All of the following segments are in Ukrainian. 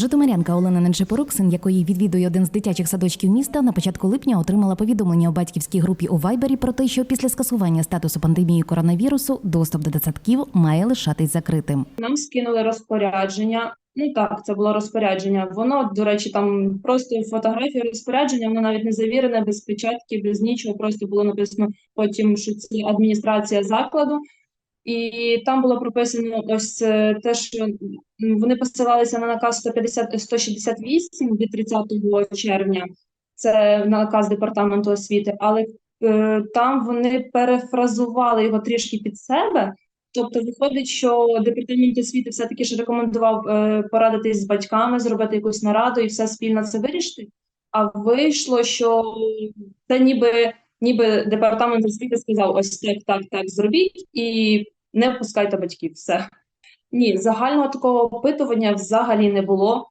Житомирянка Олена Ненчепорук, син якої відвідує один з дитячих садочків міста, на початку липня отримала повідомлення у батьківській групі у Вайбері про те, що після скасування статусу пандемії коронавірусу доступ до дитсадків має лишатись закритим. Нам скинули розпорядження. Ну так, це було розпорядження. Воно, до речі, там просто фотографія розпорядження, воно навіть не завірене, без печатки, без нічого. Просто було написано потім, що це адміністрація закладу. І там було прописано ось е, те, що вони посилалися на наказ 150, 168 від 30 червня. Це наказ департаменту освіти, але е, там вони перефразували його трішки під себе. Тобто виходить, що департамент освіти все-таки ж рекомендував е, порадитись з батьками, зробити якусь нараду і все спільно це вирішити. А вийшло, що це ніби, ніби департамент освіти сказав: ось так, так, так, зробіть і не впускайте батьків. Все. Ні, загального такого опитування взагалі не було.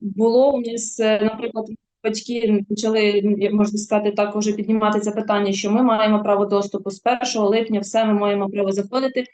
Було у нас, е, наприклад, батьки почали, можна сказати, так уже піднімати це питання, що ми маємо право доступу з 1 липня, все ми маємо право заходити.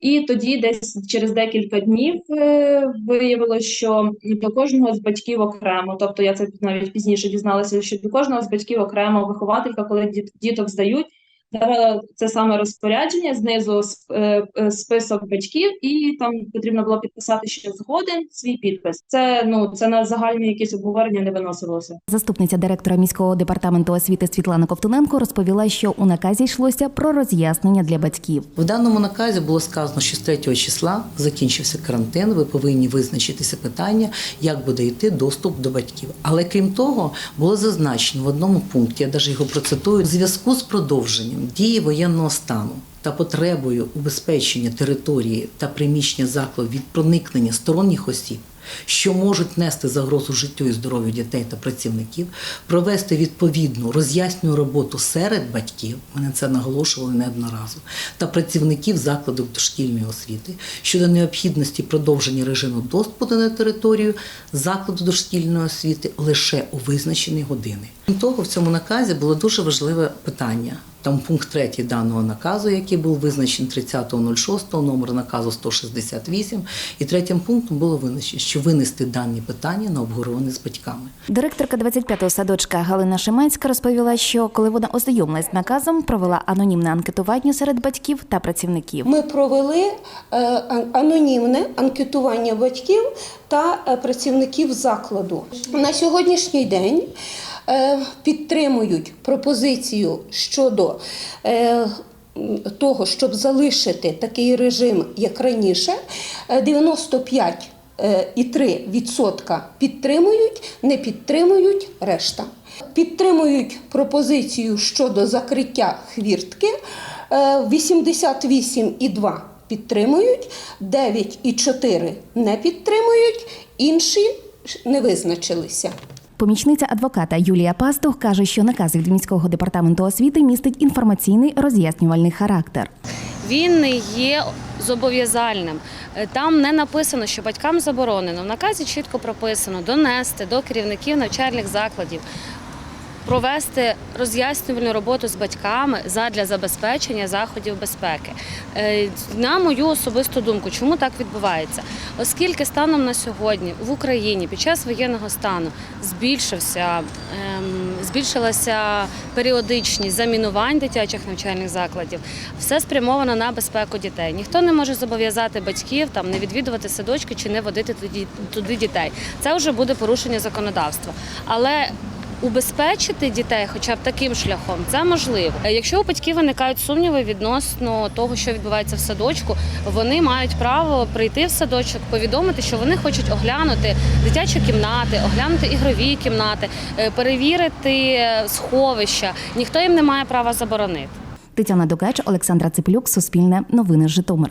І тоді, десь через декілька днів, е, виявилося, що до кожного з батьків окремо, тобто я це навіть пізніше дізналася, що до кожного з батьків окремо вихователька, коли діт- діток здають, давала це саме розпорядження, знизу е, е, список батьків, і там потрібно було підписати, що згоден свій підпис. Це ну це на загальне якесь обговорення не виносилося. Заступниця директора міського департаменту освіти Світлана Ковтуненко розповіла, що у наказі йшлося про роз'яснення для батьків. В даному наказі було сказано, що з 3 числа закінчився карантин. Ви повинні визначитися питання, як буде йти доступ до батьків. Але крім того, було зазначено в одному пункті, я навіть його процитую, в зв'язку з продовженням дії воєнного стану. Та потребою убезпечення території та приміщення закладу від проникнення сторонніх осіб, що можуть нести загрозу життю і здоров'ю дітей та працівників, провести відповідну роз'яснювальну роботу серед батьків, ми на це наголошували неодноразово, та працівників закладів дошкільної освіти щодо необхідності продовження режиму доступу на територію закладу дошкільної освіти лише у визначені години. Крім того, в цьому наказі було дуже важливе питання. Там пункт 3 даного наказу, який був визначений 30.06, номер наказу 168, і третім пунктом було визначено, що винести дані питання на обговорення з батьками. Директорка 25-го садочка Галина Шиманська розповіла, що коли вона ознайомилась з наказом, провела анонімне анкетування серед батьків та працівників. Ми провели е, анонімне анкетування батьків та е, працівників закладу. На сьогоднішній день е, підтримують пропозицію щодо е, того, щоб залишити такий режим, як раніше, е, 95 е, і 3% підтримують, не підтримують решта. Підтримують пропозицію щодо закриття хвіртки е, 88,2 підтримують, 9,4 не підтримують, інші не визначилися. Помічниця адвоката Юлія Пастух каже, що наказ від міського департаменту освіти містить інформаційний роз'яснювальний характер. він не є зобов'язальним. Там не написано, що батькам заборонено. В наказі чітко прописано донести до керівників навчальних закладів. Провести роз'яснювальну роботу з батьками задля забезпечення заходів безпеки. Е, На мою особисту думку, чому так відбувається? Оскільки станом на сьогодні в Україні під час воєнного стану збільшився, ем, збільшилася періодичність замінувань дитячих навчальних закладів, все спрямовано на безпеку дітей. Ніхто не може зобов'язати батьків там не відвідувати садочки чи не водити туди, дітей. Це вже буде порушення законодавства. Але Убезпечити дітей, хоча б таким шляхом, це можливо. Е, Якщо у батьків виникають сумніви відносно того, що відбувається в садочку, вони мають право прийти в садочок, повідомити, що вони хочуть оглянути дитячі кімнати, оглянути ігрові кімнати, е, перевірити е, сховища. Ніхто їм не має права заборонити. Тетяна Докач, Олександра Цеплюк, Суспільне, Новини Житомир.